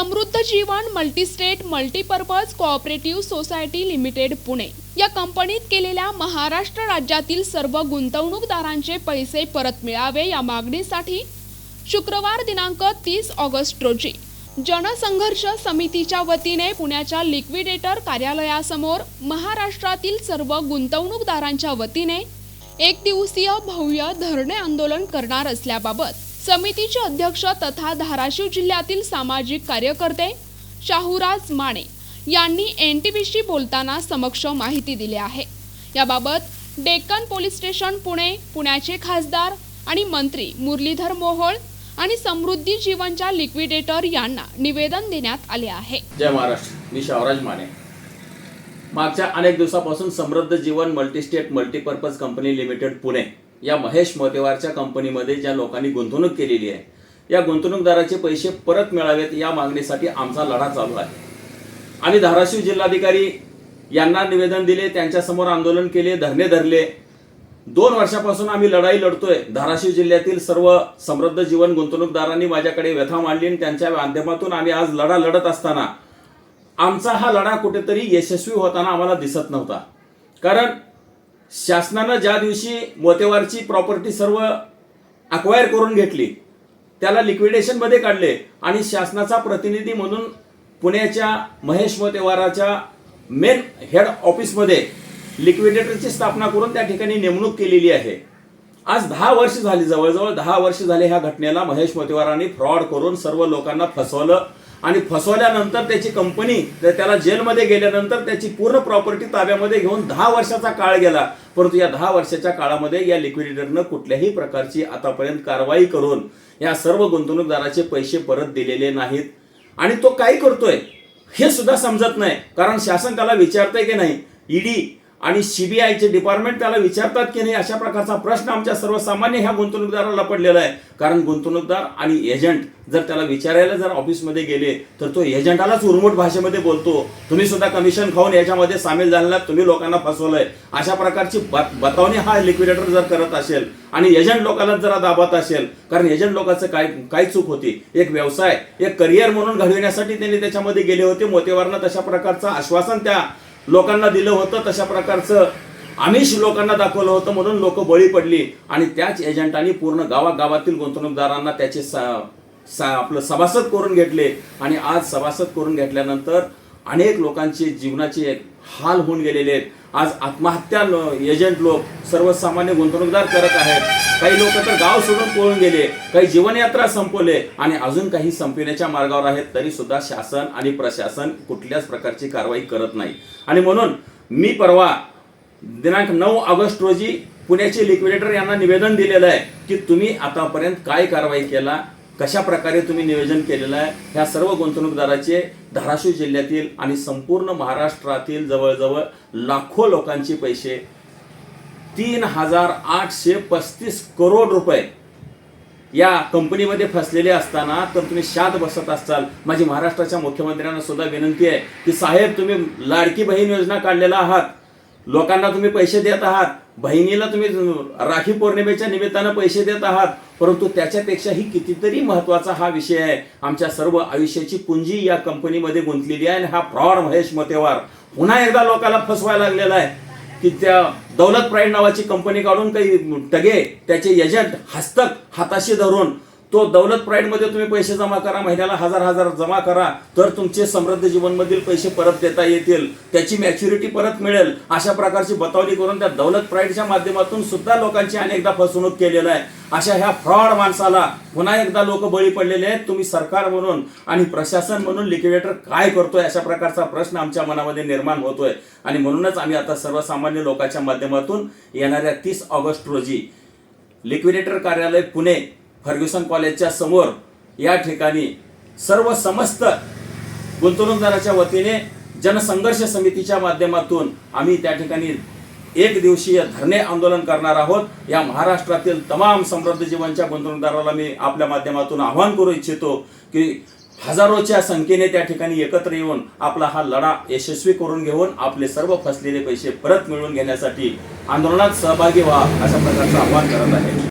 Samruddha Jeevan multistate multipurpose cooperative society limited Pune. या कंपनीत केलेल्या महाराष्ट्र राज्यातील सर्व गुंतवणूकदारांचे पैसे परत मिळावे या मागणीसाठी शुक्रवार दिनांक तीस ऑगस्ट रोजी जनसंघर्ष समितीच्या वतीने पुण्याच्या लिक्विडेटर कार्यालयासमोर महाराष्ट्रातील सर्व गुंतवणूकदारांच्या वतीने एक दिवसीय भव्य धरणे आंदोलन करणार असल्याबाबत समितीचे अध्यक्ष तथा धाराशिव जिल्ह्यातील सामाजिक कार्यकर्ते शाहूराज माने यांनी एन टी बीशी बोलताना समक्ष माहिती दिली आहे. याबाबत डेक्कन पोलीस स्टेशन पुणे पुण्याचे खासदार आणि मंत्री मुरलीधर मोहोळ आणि समृद्धी जीवनच्या लिक्विडेटर यांना निवेदन देण्यात आले आहे. जय महाराष्ट्र. मी शाहराज माने. मागच्या अनेक दिवसापासून Samruddha Jeevan multistate multipurpose company limited Pune या महेश मोतेवारच्या कंपनीमध्ये ज्या लोकांनी गुंतवणूक केलेली आहे या गुंतवणूकदाराचे पैसे परत मिळावेत या मागणीसाठी आमचा लढा चालू आहे. आम्ही धाराशिव जिल्हाधिकारी यांना निवेदन दिले त्यांच्यासमोर आंदोलन केले धरणे धरले. दोन वर्षापासून आम्ही लढाई लढतोय. धाराशिव जिल्ह्यातील सर्व समृद्ध जीवन गुंतवणूकदारांनी माझ्याकडे व्यथा मांडली आणि त्यांच्या माध्यमातून आम्ही आज लढा लढत असताना आमचा हा लढा कुठेतरी यशस्वी होताना आम्हाला दिसत नव्हता. कारण शासनानं ज्या दिवशी मोतेवारची प्रॉपर्टी सर्व अक्वायर करून घेतली त्याला लिक्विडेशनमध्ये काढले आणि शासनाचा प्रतिनिधी म्हणून पुण्याच्या महेश मोतेवाराच्या मेन हेड ऑफिसमध्ये लिक्विडेटरची स्थापना करून त्या ठिकाणी नेमणूक केलेली आहे. आज दहा वर्ष झाली जवळजवळ दहा वर्ष झाले ह्या घटनेला महेश मोतेवारांनी फ्रॉड करून सर्व लोकांना फसवलं. आणि फसवल्यानंतर त्याची कंपनी तर त्याला जेलमध्ये गेल्यानंतर त्याची पूर्ण प्रॉपर्टी ताब्यामध्ये घेऊन दहा वर्षाचा काळ गेला. परंतु या दहा वर्षाच्या काळामध्ये या लिक्विडेटरनं कुठल्याही प्रकारची आतापर्यंत कारवाई करून या सर्व गुंतवणूकदाराचे पैसे परत दिलेले नाहीत. आणि तो काय करतोय? हे सुद्धा समजत नाही. कारण शासन त्याला विचारतंय की नाही ईडी आणि सीबीआयचे डिपार्टमेंट त्याला विचारतात की नाही अशा प्रकारचा प्रश्न आमच्या सर्वसामान्य ह्या गुंतवणूकदाराला पडलेला आहे. कारण गुंतवणूकदार आणि एजंट जर त्याला विचारायला जर ऑफिसमध्ये गेले तर तो एजंटालाच उर्मट भाषेमध्ये बोलतो. तुम्ही सुद्धा कमिशन खाऊन याच्यामध्ये सामील झालेला तुम्ही लोकांना फसवलंय. अशा प्रकारची बत- बतावणी हा लिक्विडेटर जर करत असेल आणि एजंट लोकांना जरा दाबत असेल कारण एजंट लोकांचं काय काय चूक होती? एक व्यवसाय एक करिअर म्हणून घडविण्यासाठी त्यांनी त्याच्यामध्ये गेले होते. मोतेवारनं तशा प्रकारचं आश्वासन त्या लोकांना दिलं होतं तशा प्रकारचं. आमिष लोकांना दाखवलं होतं म्हणून लोक बळी पडली. आणि त्याच एजंटांनी पूर्ण गावागावातील गुंतवणूकदारांना त्याचे सा- सा- आपलं सभासद करून घेतले. आणि आज सभासद करून घेतल्यानंतर अनेक लोकांचे जीवनाचे हाल होऊन गेलेले आहेत. आज आत्महत्या लो- एजंट लोक सर्वसामान्य गुंतवणूकदार करत आहेत. काही लोक तर गाव सोडून पळून गेले काही जीवनयात्रा संपवले आणि अजून काही संपविण्याच्या मार्गावर आहेत तरी सुद्धा शासन आणि प्रशासन कुठल्याच प्रकारची कारवाई करत नाही. आणि म्हणून मी परवा दिनांक नऊ ऑगस्ट रोजी पुण्याचे लिक्विडेटर यांना निवेदन दिलेलं आहे की तुम्ही आतापर्यंत काय कारवाई केला कशा प्रकारे तुम्ही नियोजन केलेलं आहे ह्या सर्व गुंतवणूकदाराचे धाराशिव जिल्ह्यातील आणि संपूर्ण महाराष्ट्रातील जवळजवळ लाखो लोकांचे पैसे तीन हजार आठशे पस्तीस करोड रुपये या कंपनीमध्ये फसलेले असताना तर तुम्ही शाद बसत असाल माझी महाराष्ट्राच्या मुख्यमंत्र्यांना सुद्धा विनंती आहे की साहेब तुम्ही लाडकी बहीण योजना काढलेला आहात. लोकांना तुम्ही पैसे देत आहात बहिणीला तुम्ही राखी पौर्णिमेच्या निमित्तानं पैसे देत आहात परंतु त्याच्यापेक्षाही कितीतरी महत्त्वाचा हा विषय आहे. आमच्या सर्व आयुष्याची पुंजी या कंपनीमध्ये गुंतलेली आहे आणि हा फ्रॉड महेश मतेवार पुन्हा एकदा लोकांना फसवायला लागलेला आहे. की त्या दौलत प्राईड नावाची कंपनी काढून काही टगे त्याचे एजंट हस्तक हाताशी धरून तो दौलत प्राईडमध्ये तुम्ही पैसे जमा करा महिन्याला हजार हजार जमा करा तर तुमचे समृद्ध जीवनमधील पैसे परत देता येतील. त्याची मॅच्युरिटी परत मिळेल. अशा प्रकारची बतावणी करून त्या दौलत प्राईडच्या माध्यमातून सुद्धा लोकांची अनेकदा फसवणूक केलेलं आहे. अशा ह्या फ्रॉड माणसाला पुन्हा एकदा लोक बळी पडलेले आहेत. तुम्ही सरकार म्हणून आणि प्रशासन म्हणून लिक्विडेटर काय करतोय अशा प्रकारचा प्रश्न आमच्या मनामध्ये निर्माण होतोय. आणि म्हणूनच आम्ही आता सर्वसामान्य लोकांच्या माध्यमातून येणाऱ्या तीस ऑगस्ट रोजी लिक्विडेटर कार्यालय पुणे फर्ग्युसन कॉलेजच्या समोर या ठिकाणी सर्व समस्त गुंतवणूकदाराच्या वतीने जनसंघर्ष समितीच्या माध्यमातून आम्ही त्या ठिकाणी एक दिवसीय धरणे आंदोलन करणार आहोत. या महाराष्ट्रातील तमाम समृद्ध जीवनच्या गुंतवणूकदाराला मी आपल्या माध्यमातून आवाहन करू इच्छितो की हजारोच्या संख्येने त्या ठिकाणी एकत्र येऊन आपला हा लढा यशस्वी करून घेऊन आपले सर्व फसलेले पैसे परत मिळवून घेण्यासाठी आंदोलनात सहभागी व्हा अशा प्रकारचं आवाहन करत आहे.